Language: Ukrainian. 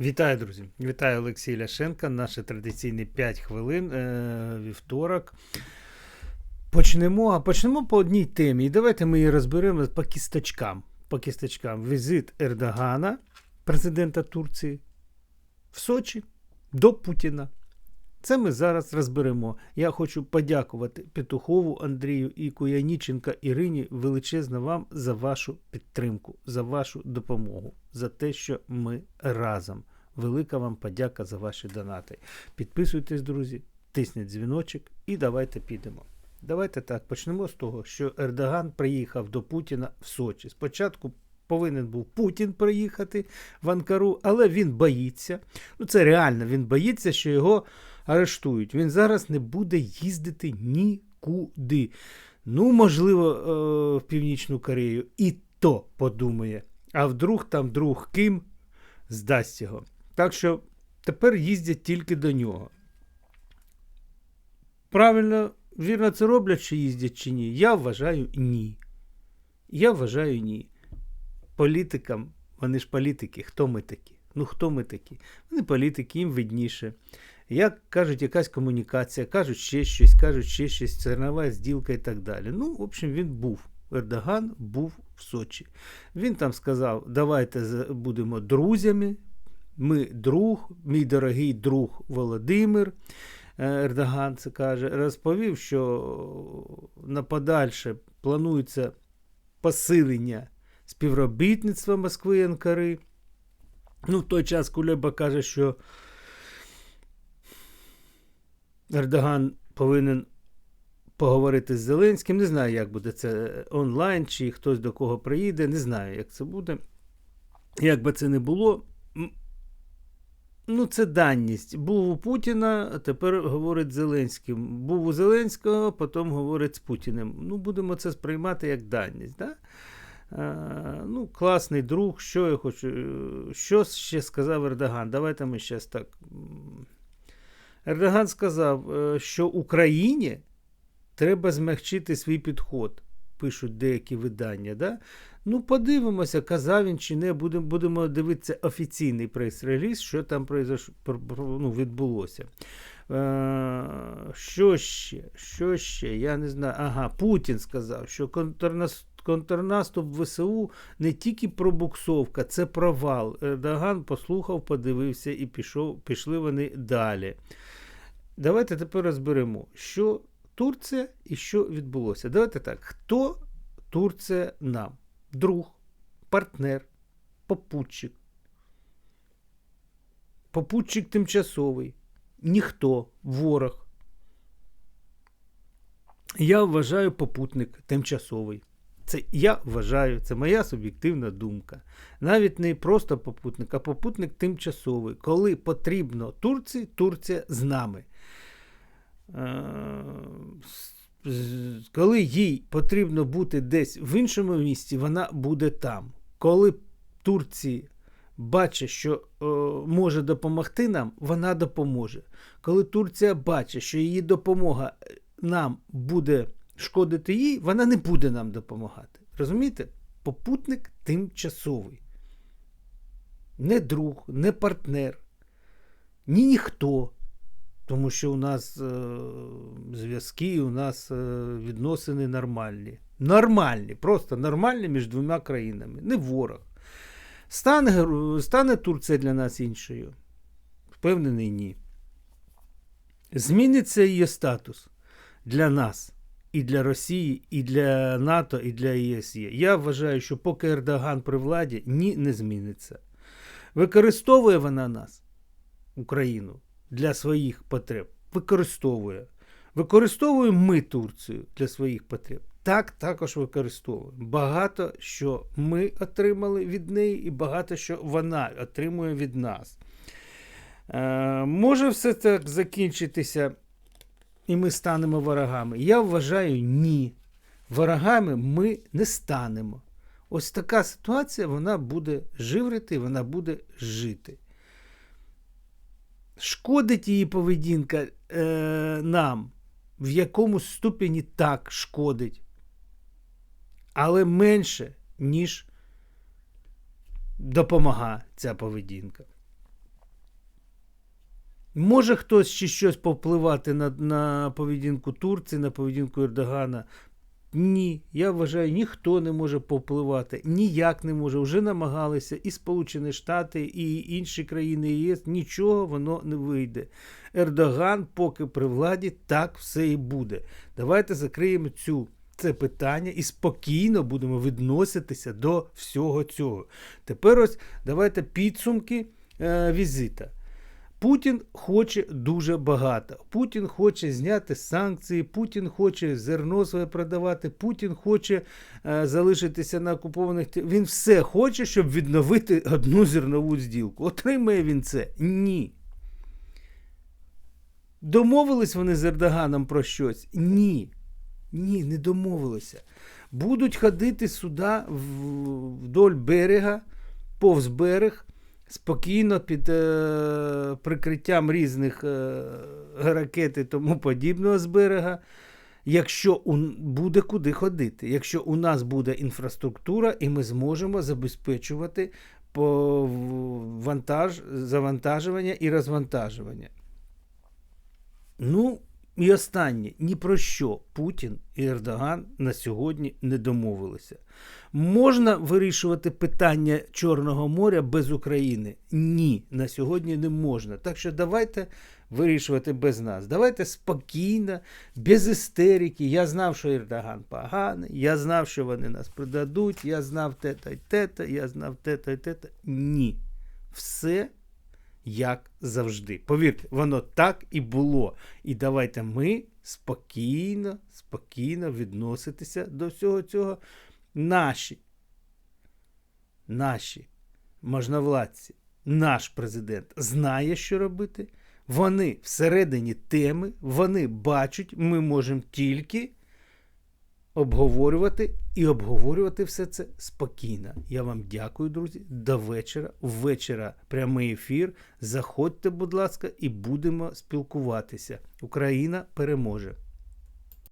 Вітаю, друзі! Вітаю Олексій Ляшенка. Наші традиційні 5 хвилин е, вівторок. Почнемо, а почнемо по одній темі. І давайте ми її розберемо по кісточкам. По кісточкам. Візит Ердогана, президента Турції, в Сочі до Путіна. Це ми зараз розберемо. Я хочу подякувати Петухову Андрію і Куяніченка Ірині величезно вам за вашу підтримку, за вашу допомогу, за те, що ми разом. Велика вам подяка за ваші донати. Підписуйтесь, друзі, тисніть дзвіночок і давайте підемо. Давайте так почнемо з того, що Ердоган приїхав до Путіна в Сочі. Спочатку повинен був Путін приїхати в Анкару, але він боїться. Ну це реально, він боїться, що його арештують. Він зараз не буде їздити нікуди. Ну, можливо, е, в Північну Корею. І то подумає. А вдруг там друг Ким здасть його. Так що тепер їздять тільки до нього. Правильно, вірно це роблять, чи їздять чи ні? Я вважаю ні. Я вважаю ні. Політикам, вони ж політики, хто ми такі? Ну, хто ми такі? Вони політики, їм видніше. Як кажуть, якась комунікація, кажуть ще щось, кажуть ще щось, цернова зділка і так далі. Ну, в общем, він був. Ердоган був в Сочі. Він там сказав: давайте будемо друзями. Ми друг, мій дорогий друг Володимир. Ердоган це каже, розповів, що на подальше планується посилення співробітництва Москви і Анкари. Ну, в той час Кулеба каже, що Ердоган повинен поговорити з Зеленським. Не знаю, як буде це онлайн, чи хтось до кого приїде. Не знаю, як це буде. Як би це не було. Ну, це даність. Був у Путіна, а тепер говорить з Зеленським. Був у Зеленського, потім говорить з Путіним. Ну, будемо це сприймати як даність. Да? А, ну, Класний друг, що я хочу. Що ще сказав Ердоган? Давайте ми зараз так. Ердоган сказав, що Україні треба змягчити свій підход, пишуть деякі видання. Да? Ну, подивимося, казав він чи не, будемо будемо дивитися офіційний прес-реліз, що там произош... ну, відбулося. Е, Що ще? Що ще? Я не знаю. Ага, Путін сказав, що контрнаступ. Контрнаступ ВСУ не тільки пробуксовка, це провал. Ердоган послухав, подивився і пішов, пішли вони далі. Давайте тепер розберемо, що Турція і що відбулося. Давайте так. Хто Турція нам? Друг, партнер, попутчик. Попутчик тимчасовий, ніхто, ворог. Я вважаю попутник тимчасовий. Це я вважаю, це моя суб'єктивна думка. Навіть не просто попутник, а попутник тимчасовий. Коли потрібно Турції, Турція з нами. Коли їй потрібно бути десь в іншому місці, вона буде там. Коли Турції бачить, що е, може допомогти нам, вона допоможе. Коли Турція бачить, що її допомога нам буде шкодити їй, вона не буде нам допомагати. Розумієте? Попутник тимчасовий. Не друг, не партнер, ні ніхто. Тому що у нас е, зв'язки, у нас е, відносини нормальні. Нормальні, просто нормальні між двома країнами. Не ворог. Стане, стане Турція для нас іншою? Впевнений, ні. Зміниться її статус для нас, і для Росії, і для НАТО, і для ЄСЄ. Я вважаю, що поки Ердоган при владі, ні, не зміниться. Використовує вона нас, Україну для своїх потреб. Використовує. Використовуємо ми Турцію для своїх потреб. Так, також використовуємо. Багато що ми отримали від неї, і багато що вона отримує від нас. Е, Може все так закінчитися, і ми станемо ворогами? Я вважаю, ні. Ворогами ми не станемо. Ось така ситуація вона буде живрити, вона буде жити. Шкодить її поведінка е, нам, в якомусь ступені так шкодить, але менше, ніж допомагає ця поведінка. Може хтось ще щось повпливати на, на поведінку Турції, на поведінку Ердогана? Ні, я вважаю, ніхто не може повпливати, ніяк не може. Вже намагалися і Сполучені Штати, і інші країни ЄС. Нічого воно не вийде. Ердоган, поки при владі, так все і буде. Давайте закриємо цю. Це питання і спокійно будемо відноситися до всього цього. Тепер ось давайте підсумки е, візита. Путін хоче дуже багато. Путін хоче зняти санкції, Путін хоче зерно своє продавати, Путін хоче е, залишитися на окупованих. Він все хоче, щоб відновити одну зернову зділку. Отримає він це? Ні. Домовились вони з Ердоганом про щось? Ні. Ні, не домовилися. Будуть ходити сюди вдоль берега, повз берег, спокійно під е, прикриттям різних е, ракет і тому подібного з берега. Якщо у, буде куди ходити, якщо у нас буде інфраструктура, і ми зможемо забезпечувати вантаж, завантажування і розвантажування. Ну, і останнє, ні про що Путін і Ердоган на сьогодні не домовилися. Можна вирішувати питання Чорного моря без України? Ні, на сьогодні не можна. Так що давайте вирішувати без нас. Давайте спокійно, без істерики. Я знав, що Ердоган поганий, я знав, що вони нас продадуть, я знав те-та й те-та, я знав те-та й те-та. Ні. Все як завжди. Повірте, воно так і було. І давайте ми спокійно, спокійно відноситися до всього цього. Наші, наші можновладці, наш президент знає, що робити. Вони всередині теми, вони бачать, ми можемо тільки обговорювати і обговорювати все це спокійно. Я вам дякую, друзі. До вечора. Ввечора прямий ефір. Заходьте, будь ласка, і будемо спілкуватися. Україна переможе.